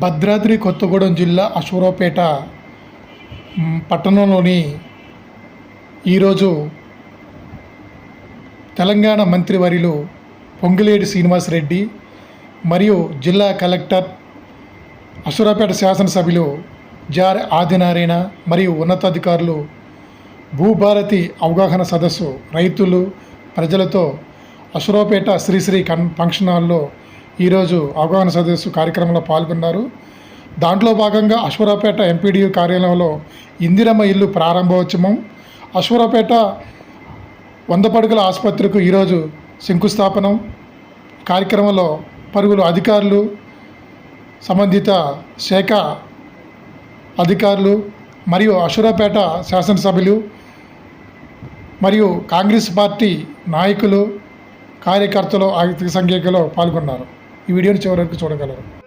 భద్రాద్రి కొత్తగూడెం జిల్లా అశ్వరావుపేట పట్టణంలోని ఈరోజు తెలంగాణ మంత్రివర్యులు పొంగిలేటి శ్రీనివాసరెడ్డి మరియు జిల్లా కలెక్టర్ అశ్వరావుపేట శాసనసభ్యులు జార్ ఆదినారాయణ మరియు ఉన్నతాధికారులు భూభారతి అవగాహన సదస్సు రైతులు ప్రజలతో అశ్వరావుపేట శ్రీశ్రీ కన్ ఫంక్షన్ హాల్లో ఈరోజు అవగాహన సదస్సు కార్యక్రమంలో పాల్గొన్నారు. దాంట్లో భాగంగా అశ్వరావుపేట ఎంపీడీయూ కార్యాలయంలో ఇందిరమ్మ ఇల్లు ప్రారంభోత్సవం అశ్వరావుపేట వంద పడుగుల ఆసుపత్రికి ఈరోజు శంకుస్థాపనం కార్యక్రమంలో పరుగులు అధికారులు సంబంధిత శాఖ అధికారులు మరియు అశ్వరావుపేట శాసనసభ్యులు మరియు కాంగ్రెస్ పార్టీ నాయకులు కార్యకర్తలు ఆర్థిక సంఖ్యలో పాల్గొన్నారు. ఈ వీడియోని చివరి వరకు చూడగలరు.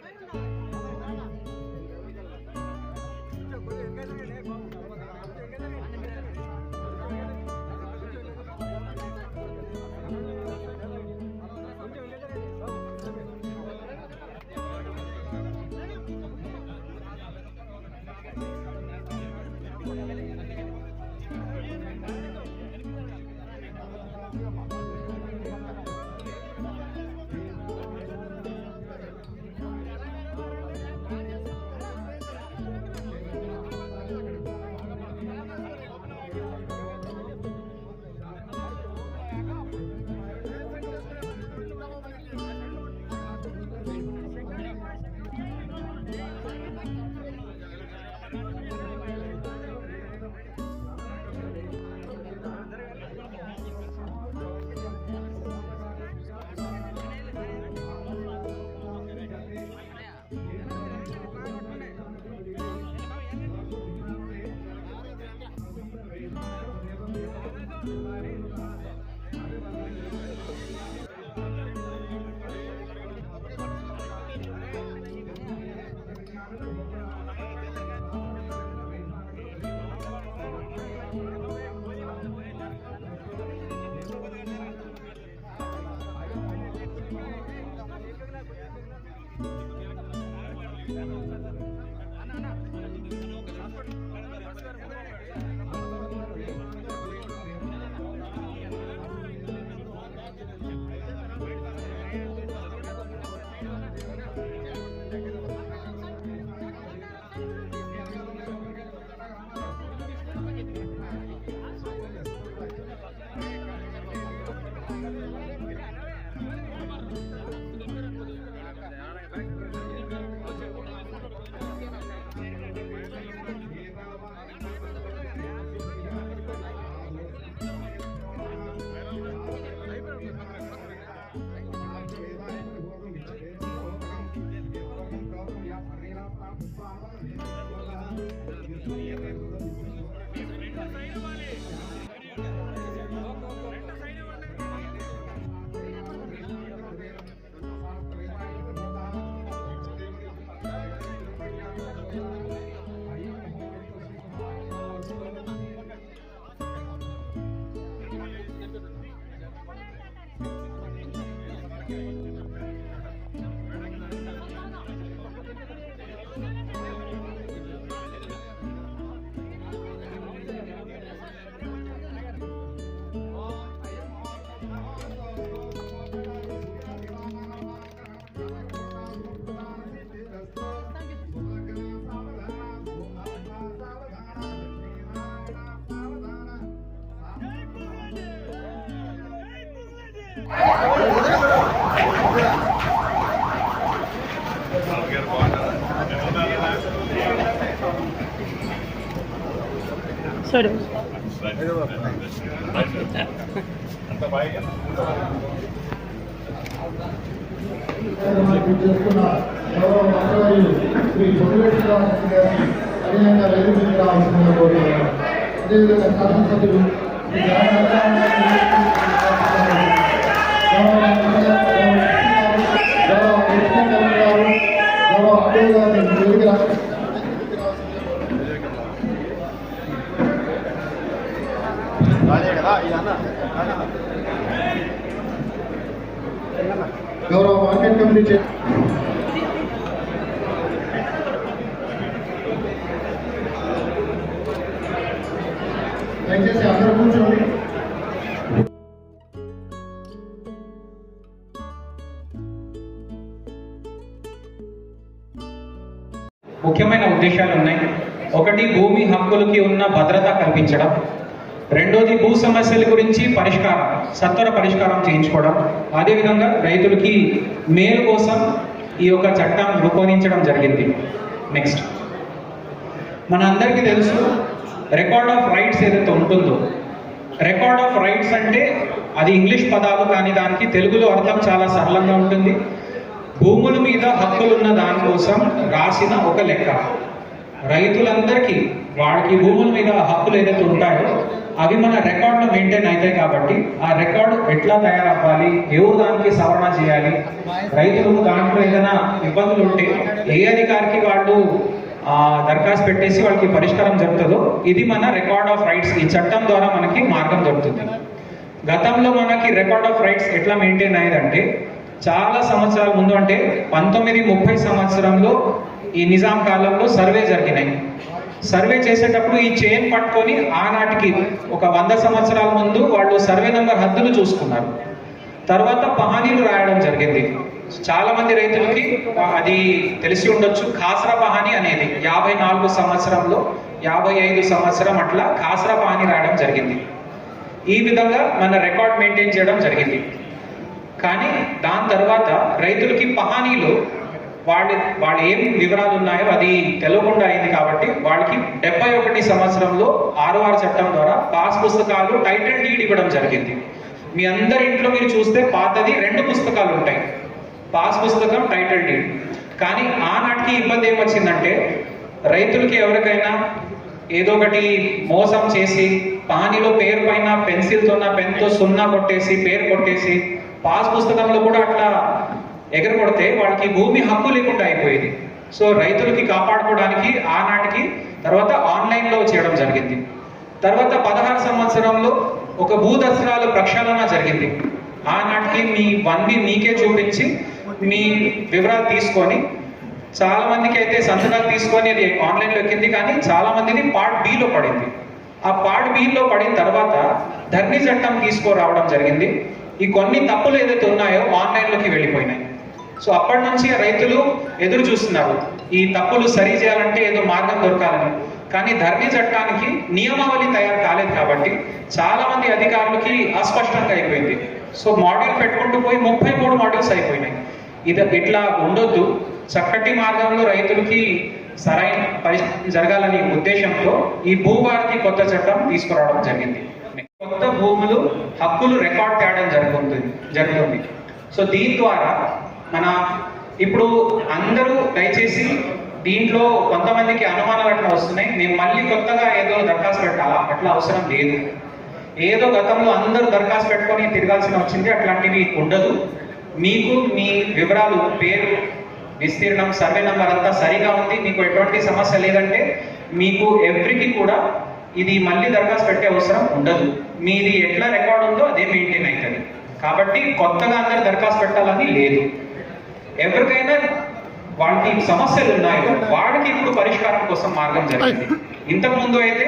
సరే అదేవిధంగా శాసనసభ్యులు గౌరవ గారు ముఖ్యమైన ఉద్దేశాలు ఉన్నాయి. ఒకటి భూమి హక్కులకి ఉన్న భద్రత కల్పించడం. రెండోది భూ సమస్యల గురించి పరిష్కారం సత్వర పరిష్కారం చేయించుకోవడం. అదేవిధంగా రైతులకి మేలు కోసం ఈ యొక్క చట్టం రూపొందించడం జరిగింది. నెక్స్ట్ మన అందరికీ తెలుసు రికార్డ్ ఆఫ్ రైట్స్ ఏదైతే ఉంటుందో రికార్డ్ ఆఫ్ రైట్స్ అంటే అది ఇంగ్లీష్ పదాలు కానీ దానికి తెలుగులో అర్థం చాలా సరళంగా ఉంటుంది. భూముల మీద హక్కులున్న దానికోసం రాసిన ఒక లెక్క. రైతులందరికీ వాడికి భూముల మీద హక్కులు ఏదైతే ఉంటాయో అవి మన రికార్డులో మెయింటైన్ అవుతాయి కాబట్టి ఆ రికార్డు ఎట్లా తయారవ్వాలి ఎవరు దానికి సవరణ చేయాలి రైతులకు దాంట్లో ఏదైనా ఇబ్బందులు ఉంటే ఏ అధికారికి వాళ్ళు దరఖాస్తు పెట్టేసి వాళ్ళకి పరిష్కారం జరుగుతుందో ఇది మన రికార్డ్ ఆఫ్ రైట్స్. ఈ చట్టం ద్వారా మనకి మార్గం దొరుకుతుంది. గతంలో మనకి రికార్డ్ ఆఫ్ రైట్స్ ఎట్లా మెయింటైన్ అయ్యేదంటే చాలా సంవత్సరాల ముందు అంటే పంతొమ్మిది ముప్పై సంవత్సరంలో ఈ నిజాం కాలంలో సర్వే జరిగినాయి. సర్వే చేసేటప్పుడు ఈ చైన్ పట్టుకొని ఆనాటికి ఒక వంద సంవత్సరాల ముందు వాళ్ళు సర్వే నెంబర్ హద్దులు చూసుకున్నారు. తర్వాత పహానీలు రాయడం జరిగింది. చాలా మంది రైతులకి అది తెలిసి ఉండొచ్చు. ఖాసరా పహాని అనేది యాభై నాలుగు సంవత్సరంలో యాభై ఐదు సంవత్సరం అట్లా ఖాసరా పహాని రాయడం జరిగింది. ఈ విధంగా మన రికార్డ్ మెయింటైన్ చేయడం జరిగింది. కానీ దాని తర్వాత రైతులకి పహానీలు వాళ్ళ వాళ్ళ ఏం వివరాలు ఉన్నాయో అది తెలవకుండా అయింది కాబట్టి వాళ్ళకి డెబ్బై ఒకటి సంవత్సరంలో ఆర్ఓఆర్ చట్టం ద్వారా పాస్ పుస్తకాలు టైటిల్ డీడ్ ఇవ్వడం జరిగింది. మీ అందరి ఇంట్లో మీరు చూస్తే పాతది రెండు పుస్తకాలు ఉంటాయి. పాస్ పుస్తకం టైటిల్ డీడ్. కానీ ఆనాటికి ఇబ్బంది ఏమొచ్చిందంటే రైతులకి ఎవరికైనా ఏదో ఒకటి మోసం చేసి పానీలో పేరు పైన పెన్సిల్తో పెన్తో సున్నా కొట్టేసి పేరు కొట్టేసి పాస్ పుస్తకంలో కూడా అట్లా ఎగరగొడితే వాళ్ళకి భూమి హక్కు లేకుండా అయిపోయింది. సో రైతులకి కాపాడుకోవడానికి ఆనాటికి తర్వాత ఆన్లైన్లో చేయడం జరిగింది. తర్వాత పదహారు సంవత్సరంలో ఒక భూ ప్రక్షాళన జరిగింది. ఆనాటికి మీ వన్ని మీకే చూపించి మీ వివరాలు తీసుకొని చాలా మందికి అయితే సంతకాలు తీసుకొని అది ఆన్లైన్లో ఎక్కింది కానీ చాలా మందిది పార్ట్ బిలో పడింది. ఆ పార్ట్ బిలో పడిన తర్వాత ధర్ని చట్టం తీసుకురావడం జరిగింది. ఈ కొన్ని తప్పులు ఏదైతే ఉన్నాయో ఆన్లైన్లోకి వెళ్ళిపోయినాయి. సో అప్పటి నుంచి రైతులు ఎదురు చూస్తున్నారు. ఈ తప్పులు సరి చేయాలంటే ఏదో మార్గం దొరకాలని. కానీ ధర్నీ చట్టానికి నియమావళి తయారు కాలేదు కాబట్టి చాలా మంది అధికారులకి అస్పష్టంగా అయిపోయింది. సో మాడ్యూల్ పెట్టుకుంటూ పోయి ముప్పై మూడు మాడ్యూల్స్ అయిపోయినాయి. ఇది ఇట్లా ఉండొద్దు. చక్కటి మార్గంలో రైతులకి సరైన పరిస్థితి జరగాలని ఉద్దేశంతో ఈ భూభారతి కొత్త చట్టం తీసుకురావడం జరిగింది. కొత్త భూములు హక్కులు రికార్డ్ చేయడం జరుగుతుంది జరుగుతుంది. సో దీని ద్వారా మన ఇప్పుడు అందరూ దయచేసి దీంట్లో కొంతమందికి అనుమానాలు అట్లా వస్తున్నాయి. మేము మళ్ళీ కొత్తగా ఏదో దరఖాస్తు పెట్టాలా? అట్లా అవసరం లేదు. ఏదో గతంలో అందరూ దరఖాస్తు పెట్టుకొని తిరగాల్సిన వచ్చింది. అట్లాంటివి ఉండదు. మీకు మీ వివరాలు పేరు విస్తీర్ణం సర్వే నెంబర్ అంతా సరిగా ఉంది. మీకు ఎటువంటి సమస్య లేదంటే మీకు ఎవ్రీకి కూడా ఇది మళ్ళీ దరఖాస్తు పెట్టే అవసరం ఉండదు. మీది ఎట్లా రికార్డ్ ఉందో అదే మెయింటైన్ అవుతుంది. కాబట్టి కొత్తగా అందరు దరఖాస్తు పెట్టాలని లేదు. ఎవరికైనా వాటి సమస్యలు ఉన్నాయో. వాడికి ఇప్పుడు పరిష్కారం కోసం మార్గం జరిగింది. ఇంతకు ముందు అయితే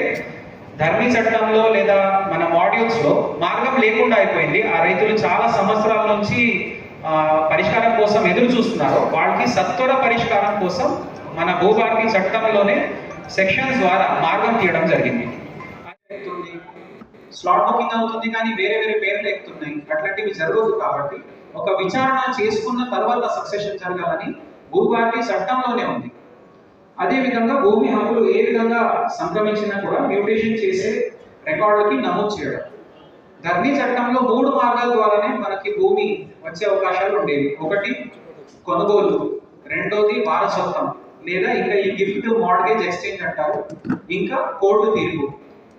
ధర్మీ చట్టంలో లేదా మన మాడ్యూల్స్లో మార్గం లేకుండా అయిపోయింది. ఆ రైతులు చాలా సంవత్సరాల నుంచి ఆ, పరిష్కారం కోసం ఎదురు చూస్తున్నారు. వాళ్ళకి సత్వర పరిష్కారం కోసం మన భూభారతి చట్టంలోనే సెక్షన్స్ ద్వారా మార్గం తీయడం జరిగింది. స్లాట్ బుకింగ్ అవుతుంది కానీ వేరే వేరే పేర్లు ఎక్కుతున్నాయి. అట్లాంటివి జరగదు కాబట్టి ఒక విచారణ చేసుకున్న తర్వాత సక్సెషన్ జరగాలని భూభారతి చట్టంలోనే ఉంది. అదే విధంగా భూమి హక్కులు ఏ విధంగా సంక్రమించినా కూడా మ్యూటేషన్ చేసే రికార్డులకి నమోదు చేయడం. ధర్నీ చట్టంలో మూడు మార్గాల ద్వారానే మనకి భూమి వచ్చే అవకాశాలు ఉండేవి. ఒకటి కొనుగోలు. రెండోది వారసత్వం. లేదా ఇంకా ఈ గిఫ్ట్ మార్గేజ్ ఎక్స్చేంజ్ అంటారు. ఇంకా కోర్టు తీర్పు.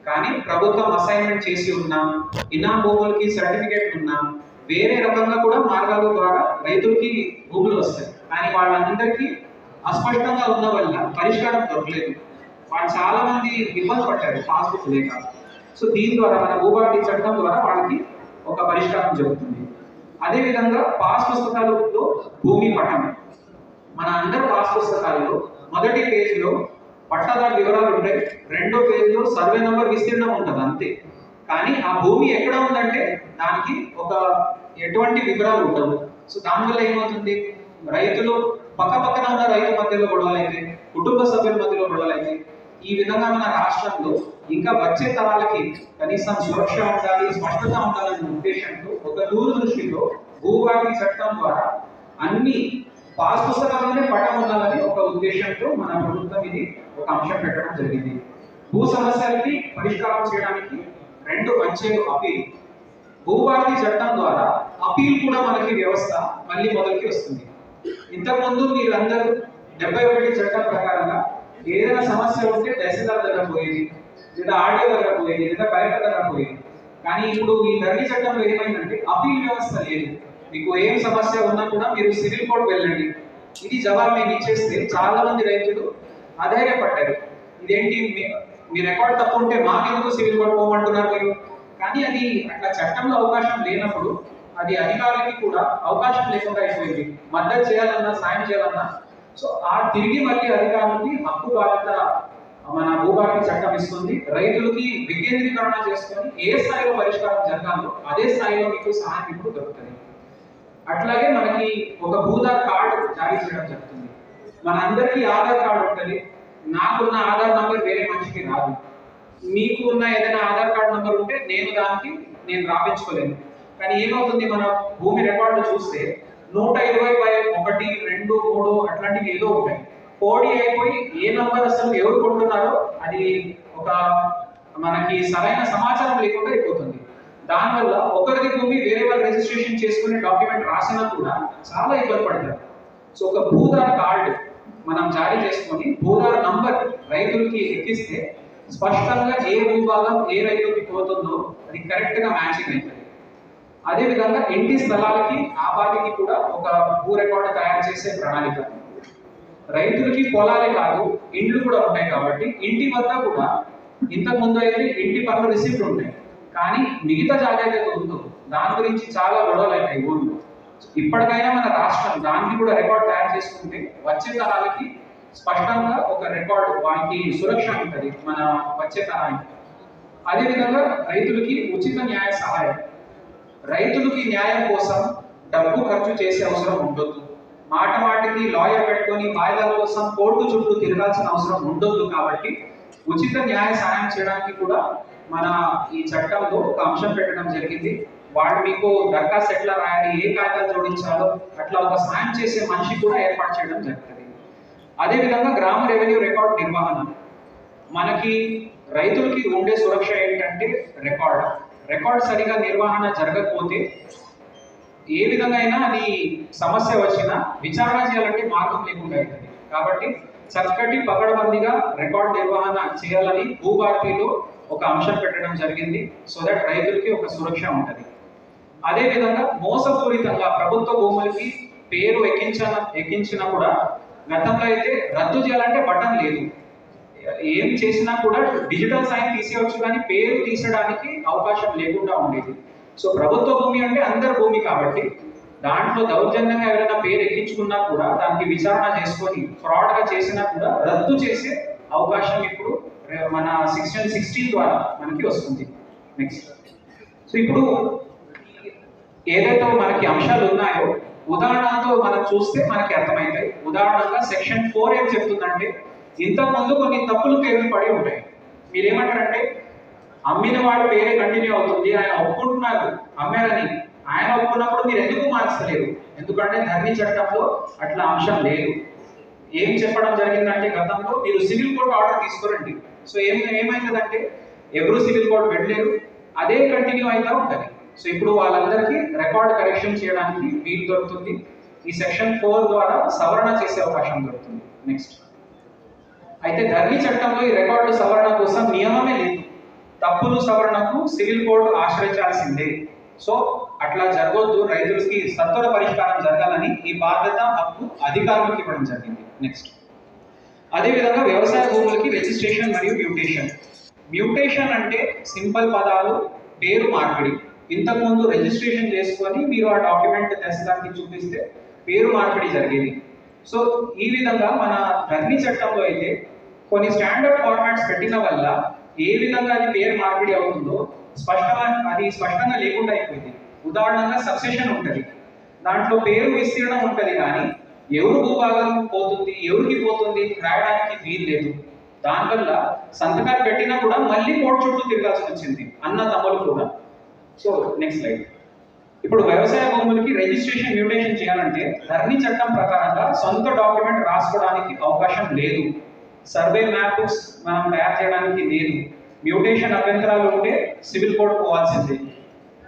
కానీ ప్రభుత్వం అసైన్మెంట్ చేసి ఉన్నా ఇనా భూములకి సర్టిఫికేట్ ఉన్నా వేరే రకంగా కూడా మార్గాల ద్వారా రైతులకి భూములు వస్తాయి. కానీ వాళ్ళందరికీ అస్పష్టంగా ఉన్న వల్ల పరిష్కారం దొరకలేదు. వాళ్ళు చాలా మంది ఇబ్బంది పడ్డారు పాస్బుక్ లేక. సో దీని ద్వారా మన భూభారతి చట్టం ద్వారా వాళ్ళకి ఒక పరిష్కారం జరుగుతుంది. అదేవిధంగా పాస్ పుస్తకాలలో భూమి పటం మన అందరి పాస్ పుస్తకాలలో మొదటి పేజ్లో పట్టాదారు వివరాలు ఉంటాయి. రెండో పేజ్లో సర్వే నంబర్ విస్తీర్ణం ఉంటుంది అంతే. కానీ ఆ భూమి ఎక్కడ ఉందంటే దానికి ఒక ఎటువంటి వివరాలు ఉండవు. సో దానివల్ల ఏమవుతుంది? రైతులు పక్క పక్కన ఉన్న రైతు మధ్యలో గొడవలైతే కుటుంబ సభ్యుల మధ్యలో గొడవలైతే ఈ విధంగా మన రాష్ట్రంలో ఇంకా వచ్చే తరాలకి కనీసం సురక్ష ఉండాలి స్పష్టత ఉండాలనే ఉద్దేశంతో ఒక దూరదృష్టితో భూభాగ్య చట్టం ద్వారా అన్ని పాస్ పుస్తకాలనే పటం ఉండాలని ఒక ఉద్దేశంతో మన ప్రభుత్వం ఇది ఒక అంశం పెట్టడం జరిగింది. భూ సమస్యలకి పరిష్కారం చేయడానికి రెండు వచ్చే అపీల్ భూభారతి చట్టం ద్వారా అపీల్ కూడా మనకి వ్యవస్థ మళ్ళీ మొదలుకి వస్తుంది. ఇంతకుముందు మీరందరూ డెబ్బై ఒకటి చట్టం ప్రకారంగా ఏదైనా సమస్య ఉంటే తహసీల్దార్ దగ్గర పోయేది లేదా ఆర్డీఓ దగ్గర పోయేది లేదా కలెక్టర్ దగ్గర పోయేది. కానీ ఇప్పుడు ఈ ధరణి చట్టంలో ఏమైందంటే అపీల్ వ్యవస్థ లేదు. మీకు ఏం సమస్య ఉన్నా కూడా మీరు సివిల్ కోర్ట్ వెళ్ళండి. ఇది జవాబు మేము ఇచ్చేస్తే చాలా మంది రైతులు అధైర్యపడ్డారు. ఇదేంటి మీ- రికార్డ్ తప్పు ఉంటే మాకెందుకు సివిల్ కోర్ట్ పోమంటున్నారు మీరు? కానీ అది అట్లా చట్టంలో అవకాశం లేనప్పుడు అది అధికారులకి కూడా అవకాశం లేకుండా అయిపోయింది. మద్దతు చేయాలన్నా సాయం చేయాలన్నా. సో ఆ తిరిగి మళ్ళీ అధికారులకి హక్కు బాధ్యత మన భూభారతి చట్టం ఇస్తుంది. రైతులకి వికేంద్రీకరణ చేసుకొని ఏ స్థాయిలో పరిష్కారం జరగాలో అదే స్థాయిలో మీకు సహాయం ఇప్పుడు దొరుకుతుంది. అట్లాగే మనకి ఒక భూదార్ కార్డు జారీ చేయడం జరుగుతుంది. మనందరికీ ఆధార్ కార్డు ఉంటుంది. నాకున్న ఆధార్ నంబర్ వేరే మనిషికి రాదు. మీకు ఉన్న ఏదైనా ఆధార్ కార్డు నంబర్ ఉంటే నేను దానికి నేను రాపించుకోలేను. కానీ ఏమవుతుంది మన భూమి రికార్డు చూస్తే నూట ఇరవై బై ఒకటి రెండు మూడు అట్లాంటివి ఏదో ఉంటాయి. కోడి అయిపోయి ఏ నంబర్ అసలు ఎవరు కొంటున్నారో అది ఒక మనకి సరైన సమాచారం లేకుండా అయిపోతుంది. దానివల్ల ఒకరిది భూమి వేరే వాళ్ళు రిజిస్ట్రేషన్ చేసుకునే డాక్యుమెంట్ రాసినా కూడా చాలా ఇబ్బంది పడతారు. సో ఒక భూదాన కార్డు మనం జారీ చేసుకొని భూదార్ నంబర్ రైతులకి ఎక్కిస్తే స్పష్టంగా ఏ భూభాగం ఏ రైతులకి పోతుందో అది కరెక్ట్గా మ్యాచింగ్ అవుతుంది. అదే విధంగా ఇంటి స్థలాలకి ఆబాదికి కూడా ఒక భూ రికార్డు తయారు చేసే ప్రణాళిక. రైతులకి పొలాలే కాదు ఇండ్లు కూడా ఉంటాయి కాబట్టి ఇంటి వద్ద కూడా ఇంతకు ముందు అయితే ఇంటి పనులు రిసీప్ట్ ఉంటాయి కానీ మిగతా జాగ్రత్త ఉందో దాని గురించి చాలా గొడవలు అవుతాయి ఊళ్ళో ఇప్పటికైనా మన రాష్ట్రం దానికి కూడా రికార్డ్ తయారు చేసుకుంటే వచ్చే తరాలకి స్పష్టంగా ఒక రికార్డు వానికి సురక్ష ఉంటుంది మన వచ్చే తరానికి. అదేవిధంగా రైతులకి ఉచిత న్యాయ సహాయం. రైతులకి న్యాయం కోసం డబ్బు ఖర్చు చేసే అవసరం ఉండొద్దు. మాట మాటికి లాయర్ పెట్టుకొని వాయిదాల కోసం కోర్టు చుట్టూ తిరగాల్సిన అవసరం ఉండొద్దు కాబట్టి ఉచిత న్యాయ సహాయం చేయడానికి కూడా మన ఈ చట్టంలో ఒక అంశం పెట్టడం జరిగింది. వాడు మీకు దరఖాస్తు ఎట్లా రాయాలి ఏ కాగితాలు జోడించాలో అట్లా ఒక సాయం చేసే మనిషి కూడా ఏర్పాటు చేయడం జరుగుతుంది. అదేవిధంగా గ్రామ రెవెన్యూ రికార్డ్ నిర్వహణ. మనకి రైతులకి ఉండే సురక్ష ఏంటంటే రికార్డ్ రికార్డ్ సరిగా నిర్వహణ జరగకపోతే ఏ విధంగా అయినా అది సమస్య వచ్చినా విచారణ చేయాలంటే మార్గం లేకుండా అవుతుంది కాబట్టి చక్కటి పకడబందిగా రికార్డ్ నిర్వహణ చేయాలని భూభారతిలో ఒక అంశం పెట్టడం జరిగింది. సో దట్ రైతులకి ఒక సురక్ష ఉంటుంది. అదే విధంగా మోసపూరితంగా ప్రభుత్వ భూములకి పేరు ఎక్కించిన ఎక్కించినా కూడా గతంలో అయితే రద్దు చేయాలంటే బటన్ లేదు. ఏం చేసినా కూడా డిజిటల్ సైన్ తీసేయవచ్చు కానీ పేరు తీసడానికి అవకాశం లేకుండా ఉండేది. సో ప్రభుత్వ భూమి అంటే అందరి భూమి కాబట్టి దాంట్లో దౌర్జన్యంగా ఎవరైనా పేరు ఎక్కించుకున్నా కూడా దానికి విచారణ చేసుకొని ఫ్రాడ్గా చేసినా కూడా రద్దు చేసే అవకాశం ఇప్పుడు మన సిక్స్టీన్ సిక్స్టీన్ ద్వారా మనకి వస్తుంది. నెక్స్ట్ సో ఇప్పుడు ఏదైతే మనకి అంశాలు ఉన్నాయో ఉదాహరణతో మనం చూస్తే మనకి అర్థమవుతాయి ఉదాహరణగా సెక్షన్ ఫోర్ ఏం చెప్తుందంటే ఇంతకు ముందు కొన్ని తప్పులు పేర్లు పడి ఉంటాయి. మీరేమంటారంటే అమ్మిన వాడు పేరే కంటిన్యూ అవుతుంది ఆయన ఒప్పుకుంటున్నారు అమ్మారని. ఆయన ఒప్పుకున్నప్పుడు మీరు ఎందుకు మార్చలేరు? ఎందుకంటే ధర్మీ చట్టంలో అట్లా అంశం లేదు. ఏం చెప్పడం జరిగిందంటే గతంలో మీరు సివిల్ కోర్టు ఆర్డర్ తీసుకురండి. సో ఏం ఏమైందంటే ఎవరు సివిల్ కోర్టు పెట్టలేరు అదే కంటిన్యూ అవుతా ఉంటుంది. సో ఇప్పుడు వాళ్ళందరికీ రికార్డ్ కరెక్షన్ చేయడానికి వీలు దొరుకుతుంది. ఈ సెక్షన్ ఫోర్ ద్వారా సవరణ చేసే అవకాశం దొరుకుతుంది. నెక్స్ట్ అయితే ధర్మి చట్టంలో ఈ రికార్డు సవరణ కోసం నియమమే లేదు. తప్పులు సవరణకు సివిల్ కోర్టు ఆశ్రయించాల్సిందే. సో అట్లా జరగొద్దు. రైతులకి సత్వర పరిష్కారం జరగాలని ఈ బాధ్యత హక్కు అధికారులకు ఇవ్వడం జరిగింది. నెక్స్ట్ అదేవిధంగా వ్యవసాయ భూములకి రిజిస్ట్రేషన్ మరియు మ్యూటేషన్ మ్యూటేషన్ అంటే సింపుల్ పదాలు పేరు మార్పిడి. ఇంతకుముందు రిజిస్ట్రేషన్ చేసుకొని మీరు ఆ డాక్యుమెంట్ తెస్తానికి చూపిస్తే పేరు మార్పిడి జరిగేది. సో ఈ విధంగా మన ధరణి చట్టంలో అయితే కొన్ని స్టాండర్డ్ ఫార్మాట్స్ పెట్టిన వల్ల ఏ విధంగా అది పేరు మార్పిడి అవుతుందో స్పష్టంగా అది స్పష్టంగా లేకుండా అయిపోయింది. ఉదాహరణగా సక్సెషన్ ఉంటుంది. దాంట్లో పేరు విస్తీర్ణం ఉంటుంది కానీ ఎవరు భూభాగం పోతుంది ఎవరికి పోతుంది రాయడానికి వీలు లేదు. దానివల్ల సంతకాలు పెట్టినా కూడా మళ్ళీ కోర్టు చుట్టూ తిరగాల్సి వచ్చింది. అన్న తమ్ములు కూడా. సో నెక్స్ట్ స్లైడ్ ఇప్పుడు వ్యవసాయ భూములకి రిజిస్ట్రేషన్ మ్యూటేషన్ చేయాలంటే ధరణి చట్టం ప్రకారంగా సొంత డాక్యుమెంట్ రాసుకోవడానికి అవకాశం లేదు. సర్వే మ్యాప్స్ మనం తయారు చేయడానికి లేదు. మ్యూటేషన్ అభ్యంతరాలు ఉంటే సివిల్ కోడ్ పోవాల్సిందే.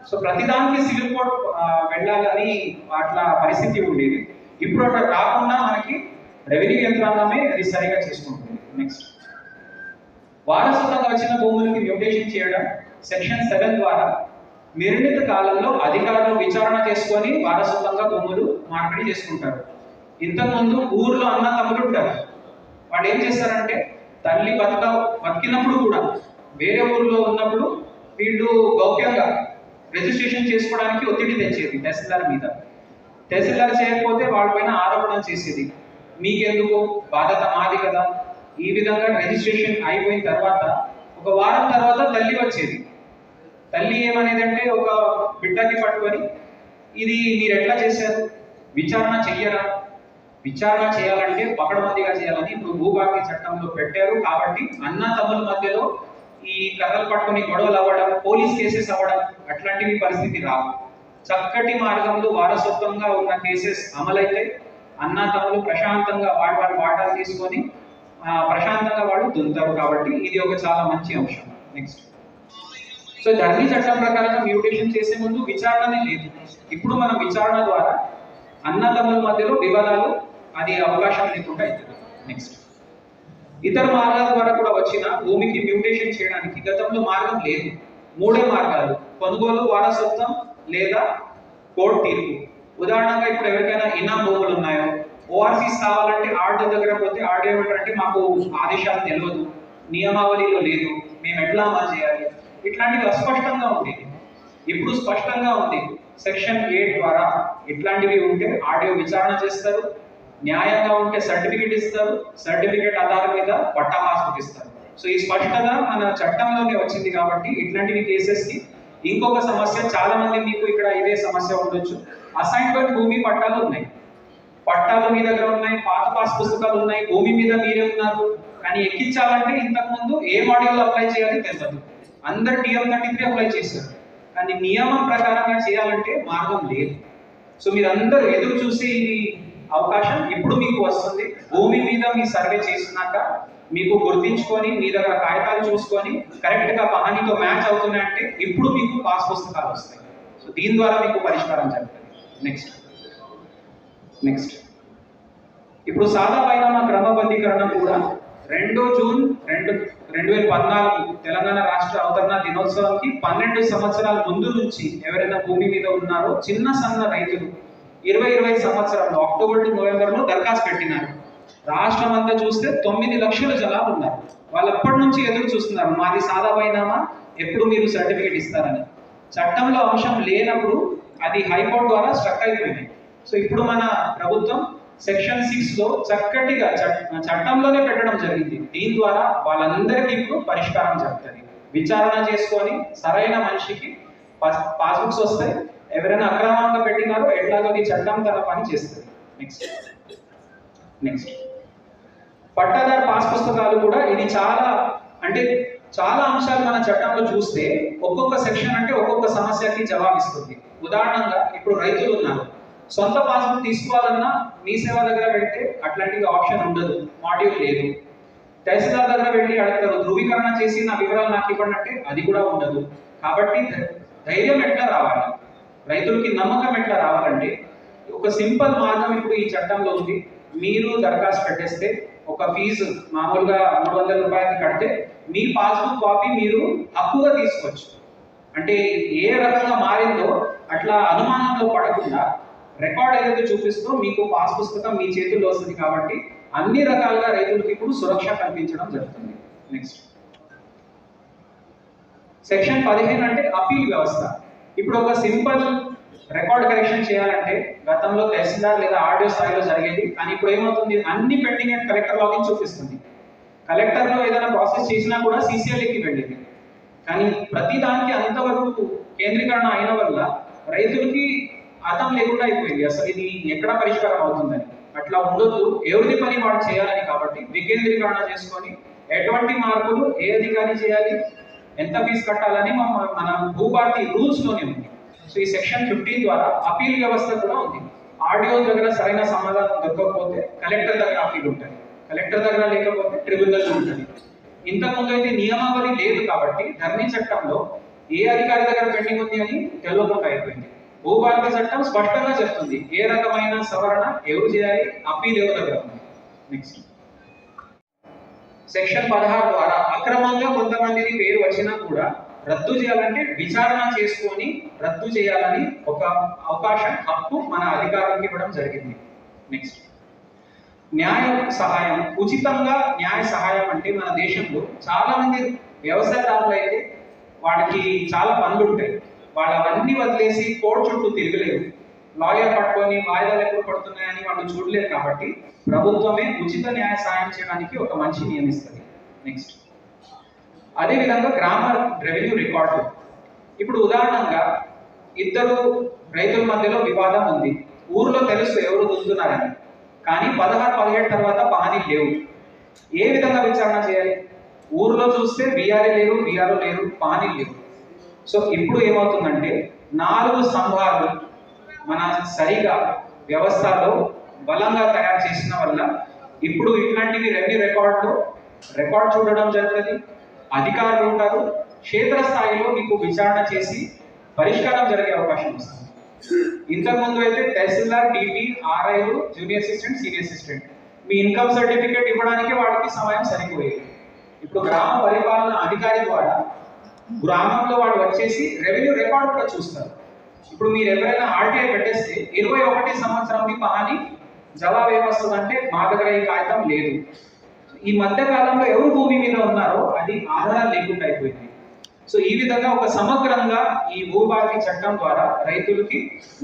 సో ప్రతిదానికి సివిల్ కోడ్ వెళ్ళాలని అట్లా పరిస్థితి ఉండేది. ఇప్పుడు అట్లా కాకుండా మనకి రెవెన్యూ యంత్రాంగమే అది సరిగా చేసుకుంటుంది. నెక్స్ట్ వారసత్వంగా వచ్చిన భూములకి మ్యూటేషన్ చేయడం సెక్షన్ సెవెన్ ద్వారా నిర్ణీత కాలంలో అధికారులు విచారణ చేసుకొని వారసత్వంగా భూములు మార్పిడి చేసుకుంటారు. ఇంతకుముందు ఊర్లో అన్న తమ్ముడు ఉంటారు వాడు ఏం చేస్తారంటే తల్లి బతక బతికినప్పుడు కూడా వేరే ఊర్లో ఉన్నప్పుడు వీళ్ళు గౌప్యంగా రిజిస్ట్రేషన్ చేసుకోవడానికి ఒత్తిడి తెచ్చేది తహసీల్దార్ మీద. తహసీల్దార్ చేయకపోతే వాళ్ళ పైన ఆరోపణలు చేసేది. మీకెందుకు? బాధ్యత మాది కదా. ఈ విధంగా రిజిస్ట్రేషన్ అయిపోయిన తర్వాత ఒక వారం తర్వాత తల్లి వచ్చేది. తల్లి ఏమనేదంటే ఒక బిడ్డకి పట్టుకొని ఇది మీరు ఎట్లా చేశారు? విచారణ చెయ్యరా? విచారణ చేయాలంటే పకడబందీగా చేయాలని ఇప్పుడు భూభాగ్య చట్టంలో పెట్టారు. కాబట్టి అన్న తమ్ముల మధ్యలో ఈ కథలు పట్టుకొని గొడవలు అవ్వడం పోలీస్ కేసెస్ అవ్వడం అట్లాంటివి పరిస్థితి రావు. చక్కటి మార్గంలో వారసత్వంగా ఉన్న కేసెస్ అమలైతే అన్న తమ్ములు ప్రశాంతంగా వాడి వాడి వాటాలు తీసుకొని ప్రశాంతంగా వాళ్ళు దుంతారు కాబట్టి ఇది ఒక చాలా మంచి అంశం. నెక్స్ట్ సో ధరణి చట్టం ప్రకారంగా మ్యూటేషన్ చేసే ముందు విచారణనే లేదు. ఇప్పుడు మనం విచారణ ద్వారా అన్నదమ్ముల మధ్యలో వివాదాలు అది అవకాశం లేకుండా అవుతుంది నెక్స్ట్ ఇతర మార్గాల ద్వారా కూడా వచ్చిన భూమికి మ్యూటేషన్ చేయడానికి గతంలో మార్గం లేదు. మూడే మార్గాలు. కొనుగోలు వారసత్వం లేదా కోర్టు తీర్పు. ఉదాహరణగా ఇప్పుడు ఎవరికైనా ఇనాం భూములు ఉన్నాయో ఓఆర్సీస్ కావాలంటే ఆర్డర్ దగ్గర పోతే ఆర్డర్ ఏమంటారంటే మాకు ఆదేశాలు తెలియదు. నియమావళిలో లేదు. మేము ఎట్లా అమలు చేయాలి? ఇట్లాంటివి అస్పష్టంగా ఉంది. ఇప్పుడు స్పష్టంగా ఉంది. సెక్షన్ ఏ ద్వారా ఇట్లాంటివి ఉంటే ఆడియో విచారణ చేస్తారు. న్యాయంగా ఉంటే సర్టిఫికేట్ ఇస్తారు. సర్టిఫికేట్ ఆధారం మీద పట్టా పాస్బుక్ ఇస్తారు. సో ఈ స్పష్టత మన చట్టంలోనే వచ్చింది కాబట్టి ఇట్లాంటివి కేసెస్కి ఇంకొక సమస్య చాలా మంది మీకు ఇక్కడ ఇదే సమస్య ఉండొచ్చు. అసైన్మెంట్ భూమి పట్టాలు ఉన్నాయి. పట్టాలు మీ దగ్గర ఉన్నాయి పాత పాస్ పుస్తకాలు ఉన్నాయి భూమి మీద మీరే ఉన్నారు. కానీ ఎక్కించాలంటే ఇంతకు ముందు ఏ మాడ్యూల్ అప్లై చేయాలి తెలియదు. అందరు టీఎం థర్టీ త్రీ అప్లై చేశారు. కానీ నియమం ప్రకారంగా చేయాలంటే మార్గం లేదు. సో మీరందరూ ఎదురు చూసే ఇది అవకాశం ఇప్పుడు మీకు వస్తుంది. భూమి మీద మీ సర్వే చేసినాక మీకు గుర్తించుకొని మీ దగ్గర కాగితాలు చూసుకొని కరెక్ట్గా పహానీతో మ్యాచ్ అవుతున్నాయంటే ఇప్పుడు మీకు పాస్ పుస్తకాలు వస్తాయి. సో దీని ద్వారా మీకు పరిష్కారం జరుగుతుంది. నెక్స్ట్ నెక్స్ట్ ఇప్పుడు సాదా బైనామా క్రమబద్ధీకరణ కూడా రెండో జూన్ రెండు రెండు వేల పద్నాలుగు తెలంగాణ రాష్ట్ర అవతరణ దినోత్సవానికి పన్నెండు సంవత్సరాల ముందు నుంచి ఎవరైనా భూమి మీద ఉన్నారో చిన్న సన్న రైతులు ఇరవై ఇరవై సంవత్సరాలు అక్టోబర్ టు నవంబర్లో దరఖాస్తు పెట్టినారు. రాష్ట్రం అంతా చూస్తే తొమ్మిది లక్షల జనాలు ఉన్నారు. వాళ్ళు అప్పటి నుంచి ఎదురు చూస్తున్నారు? మాది సాదా బైనామా? ఎప్పుడు మీరు సర్టిఫికేట్ ఇస్తారని. చట్టంలో అంశం లేనప్పుడు అది హైకోర్టు ద్వారా స్ట్రక్ అయిపోయింది. సో ఇప్పుడు మన ప్రభుత్వం సెక్షన్ సిక్స్లో చక్కటిగా చట్టంలోనే పెట్టడం జరిగింది. దీని ద్వారా వాళ్ళందరికీ ఇప్పుడు పరిష్కారం జరుగుతుంది. విచారణ చేసుకొని సరైన మనిషికి పాస్- పాస్బుక్స్ వస్తాయి. ఎవరైనా అక్రమంగా పెట్టినారో ఎట్లాగో ఈ చట్టం తన పని చేస్తుంది. నెక్స్ట్ నెక్స్ట్ పట్టాదారు పాస్ పుస్తకాలు కూడా ఇది చాలా అంటే చాలా అంశాలు మన చట్టంలో చూస్తే ఒక్కొక్క సెక్షన్ అంటే ఒక్కొక్క సమస్యకి జవాబిస్తుంది. ఉదాహరణగా ఇప్పుడు రైతులు ఉన్నారు. సొంత పాస్బుక్ తీసుకోవాలన్నా మీ సేవ దగ్గర పెడితే అట్లాంటి ఆప్షన్ ఉండదు మాడ్యూల్ లేదు. తహసీల్దార్ దగ్గర వెళ్ళి అడుగుతారు ధృవీకరణ చేసి నా వివరాలు నాకు ఇవ్వండి అంటే అది కూడా ఉండదు. కాబట్టి ధైర్యం ఎట్లా రావాలి? రైతులకి నమ్మకం ఎట్లా రావాలంటే ఒక సింపుల్ మార్గం ఇప్పుడు ఈ చట్టంలో ఉంది. మీరు దరఖాస్తు పెట్టేస్తే ఒక ఫీజు మామూలుగా మూడు వందల రూపాయలు కడితే మీ పాస్బుక్ కాపీ మీరు హక్కుగా తీసుకోవచ్చు. అంటే ఏ రకంగా మారిందో అట్లా అనుమానంలో పడకుండా రికార్డ్ ఏదైతే చూపిస్తూ మీకు పాస్ పుస్తకం మీ చేతుల్లో వస్తుంది కాబట్టి అన్ని రకాలుగా రైతులకు ఇప్పుడు సురక్ష కల్పించడం జరుగుతుంది. నెక్స్ట్ సెక్షన్ పదిహేను అంటే అపీల్ వ్యవస్థ. ఇప్పుడు ఒక సింపుల్ రికార్డ్ కరెక్షన్ చేయాలంటే గతంలో తహసీల్దార్ లేదా ఆడియో స్థాయిలో జరిగేది కానీ ఇప్పుడు ఏమవుతుంది? అన్ని పెండింగ్ అండ్ కలెక్టర్ లాగిన్ చూపిస్తుంది. కలెక్టర్లో ఏదైనా ప్రాసెస్ చేసినా కూడా సీసీఎల్ఏకి వెళ్ళింది. కానీ ప్రతి దానికి అంతవరకు కేంద్రీకరణ అయిన వల్ల రైతులకి అర్థం లేకుండా అయిపోయింది. అసలు ఇది ఎక్కడ పరిష్కారం అవుతుందని. అట్లా ఉండొద్దు. ఎవరిది పని వాడు చేయాలని కాబట్టి వికేంద్రీకరణ చేసుకొని ఎటువంటి మార్పులు ఏ అధికారి చేయాలి? ఎంత ఫీజు కట్టాలని మన- మన భూభారతి రూల్స్లోనే ఉంది. సో ఈ సెక్షన్ ఫిఫ్టీన్ ద్వారా అపీల్ వ్యవస్థ కూడా ఉంది. ఆడియో దగ్గర సరైన సమాధానం దొరకకపోతే కలెక్టర్ దగ్గర అపీల్ ఉంటుంది. కలెక్టర్ దగ్గర లేకపోతే ట్రిబ్యునల్ ఉంటుంది. ఇంతకుముందు అయితే నియమావళి లేదు కాబట్టి ధర్మీ చట్టంలో ఏ అధికారి దగ్గర పెండింగ్ ఉంది అని తెలియకుండా అయిపోయింది. భూభారత చట్టం స్పష్టంగా చెప్తుంది. ఏ రకమైన సవరణ ఎవరు చేయాలి? అప్పీల్ ఎవరు దగ్గర నెక్స్ట్ సెక్షన్ పదహారు ద్వారా అక్రమంగా కొంతమందిని పేరు వచ్చినా కూడా రద్దు చేయాలంటే విచారణ చేసుకొని రద్దు చేయాలని ఒక అవకాశం హక్కు మన అధికారులకు ఇవ్వడం జరిగింది. నెక్స్ట్ న్యాయ సహాయం ఉచితంగా న్యాయ సహాయం అంటే మన దేశంలో చాలా మంది వ్యవసాయదారులు అయితే వాళ్ళకి చాలా పనులు ఉంటాయి వాళ్ళు అవన్నీ వదిలేసి కోర్టు చుట్టూ తిరగలేరు. లాయర్ పట్టుకొని వాయిదాలు ఎప్పుడు పడుతున్నాయని వాళ్ళు చూడలేరు కాబట్టి ప్రభుత్వమే ఉచిత న్యాయ సాయం చేయడానికి ఒక మంచి నియమిస్తుంది. నెక్స్ట్ అదేవిధంగా గ్రామ రెవెన్యూ రికార్డు. ఇప్పుడు ఉదాహరణంగా ఇద్దరు రైతుల మధ్యలో వివాదం ఉంది. ఊర్లో తెలుసు ఎవరు దుంతున్నారని కానీ పదహారు పదిహేడు తర్వాత పహానీ లేవు. ఏ విధంగా విచారణ చేయాలి? ఊర్లో చూస్తే బీఆర్ఏ లేరు బీఆర్ఓ లేరు పానీ లేవు సో ఇప్పుడు ఏమవుతుందంటే నాలుగు స్తంభాలు మన సరిగా వ్యవస్థలో బలంగా తయారు చేసిన వల్ల ఇప్పుడు ఇట్లాంటివి రెవెన్యూ రికార్డులో రికార్డ్ చూడడం జరుగుతుంది. అధికారులు ఉంటారు. క్షేత్రస్థాయిలో మీకు విచారణ చేసి పరిష్కారం జరిగే అవకాశం వస్తుంది. ఇంతకుముందు అయితే తహసీల్దార్ టీపీ ఆర్ఐలు జూనియర్ అసిస్టెంట్ సీనియర్ అసిస్టెంట్. మీ ఇన్కమ్ సర్టిఫికేట్ ఇవ్వడానికి వాడికి సమయం సరిపోయేది. ఇప్పుడు గ్రామ పరిపాలన అధికారి ద్వారా గ్రామంలో వాడు వచ్చేసి రెవెన్యూ రికార్డ్ కూడా చూస్తారు. ఇప్పుడు మీరు ఎవరైనా ఆర్టీఐ పెట్టేస్తే ఇరవై ఒకటి సంవత్సరానికి పహాని జవాబు ఏమొస్తుందంటే మా దగ్గర ఈ కాగితం లేదు. ఈ మధ్య కాలంలో ఎవరు భూమి మీద ఉన్నారో అది ఆధారం లేకుండా అయిపోయింది. సో ఈ విధంగా ఒక సమగ్రంగా ఈ భూభారతి చట్టం ద్వారా రైతులకి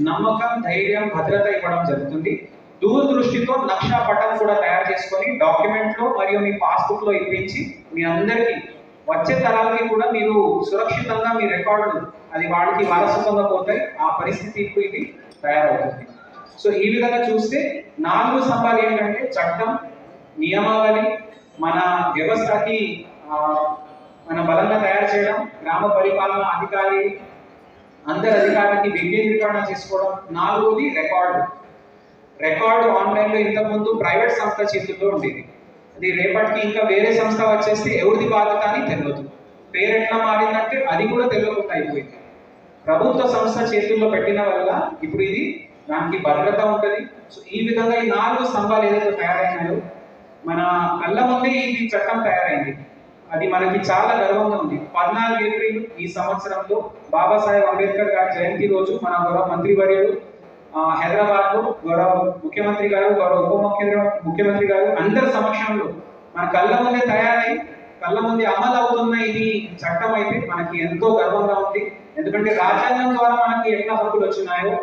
నమ్మకం ధైర్యం భద్రత ఇవ్వడం జరుగుతుంది. దూరదృష్టితో నక్షా పటం కూడా తయారు చేసుకొని డాక్యుమెంట్లో మరియు మీ పాస్బుక్లో ఇప్పించి మీ అందరికీ వచ్చే తరాలకి కూడా మీరు సురక్షితంగా మీ రికార్డులు అది వాళ్ళకి వారసత్వంగా పోతాయి ఆ పరిస్థితి ఇప్పుడు ఇది తయారవుతుంది. సో ఈ విధంగా చూస్తే నాలుగు స్తంభాలు ఏంటంటే చట్టం నియమావళి మన వ్యవస్థకి మన బలంగా తయారు చేయడం గ్రామ పరిపాలన అధికారి అందరి అధికారికి వికేంద్రీకరణ చేసుకోవడం నాలుగోది రికార్డు రికార్డు ఆన్లైన్లో ఇంతకుముందు ప్రైవేట్ సంస్థ చేతుల్లో ఉండేది. అది రేపటికి ఇంకా వేరే సంస్థ వచ్చేస్తే ఎవరిది బాధ్యత అని తెలియదు. పేరు ఎట్లా మారిందంటే అది కూడా తెలియకుండా అయిపోయింది. ప్రభుత్వ సంస్థ చేతుల్లో పెట్టిన వల్ల ఇప్పుడు ఇది దానికి భద్రత ఉంటుంది. సో ఈ విధంగా ఈ నాలుగు స్తంభాలు ఏదైతే తయారైనాయో మన కళ్ళ ముందే ఇది చట్టం తయారైంది. అది మనకి చాలా గర్వంగా ఉంది. పద్నాలుగు ఏప్రిల్ ఈ సంవత్సరంలో బాబాసాహెబ్ అంబేద్కర్ గారి జయంతి రోజు మన గౌరవ మంత్రివర్యులు హైదరాబాద్లో గౌరవ ముఖ్యమంత్రి గారు గౌరవ ఉప ముఖ్యమంత్రి ముఖ్యమంత్రి గారు అందరి సమక్షంలో మన కళ్ళ ముందే తయారై కళ్ళ ముందే అమలు అవుతున్న ఇది చట్టం అయితే మనకి ఎంతో గర్వంగా ఉంది. ఎందుకంటే రాజ్యాంగం ద్వారా మనకి ఎట్లా హక్కులు వచ్చినాయో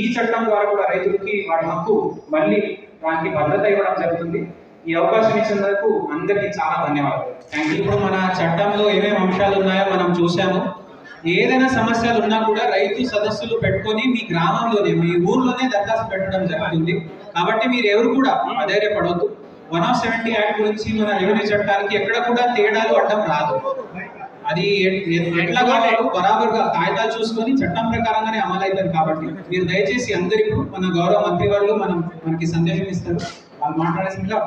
ఈ చట్టం ద్వారా కూడా రైతులకి వాడి హక్కు మళ్ళీ దానికి భద్రత ఇవ్వడం జరుగుతుంది. ఈ అవకాశం ఇచ్చినందుకు అందరికీ చాలా ధన్యవాదాలు. థ్యాంక్ యూ ఇప్పుడు మన చట్టంలో ఏమేమి అంశాలు ఉన్నాయో మనం చూసాము ఏదైనా సమస్యలు ఉన్నా కూడా రైతు సదస్సులు పెట్టుకొని మీ గ్రామంలోనే మీ ఊర్లోనే దరఖాస్తు పెట్టడం జరుగుతుంది. కాబట్టి మీరు ఎవరు కూడా అధైర్యపడవద్దు వన్ ఆఫ్ సెవెంటీ యాక్ట్ గురించి మన రెవెన్యూ చట్టానికి ఎక్కడ కూడా తేడాలు అడ్డం రాదు. అది ఎట్లా కావాలో బరాబర్గా కాగితాలు చూసుకొని చట్టం ప్రకారంగానే అమలు అవుతుంది కాబట్టి మీరు దయచేసి అందరికీ మన గౌరవ మంత్రి వాళ్ళు మనం మనకి సందేశం ఇస్తారు. వాళ్ళు మాట్లాడేసిందిగా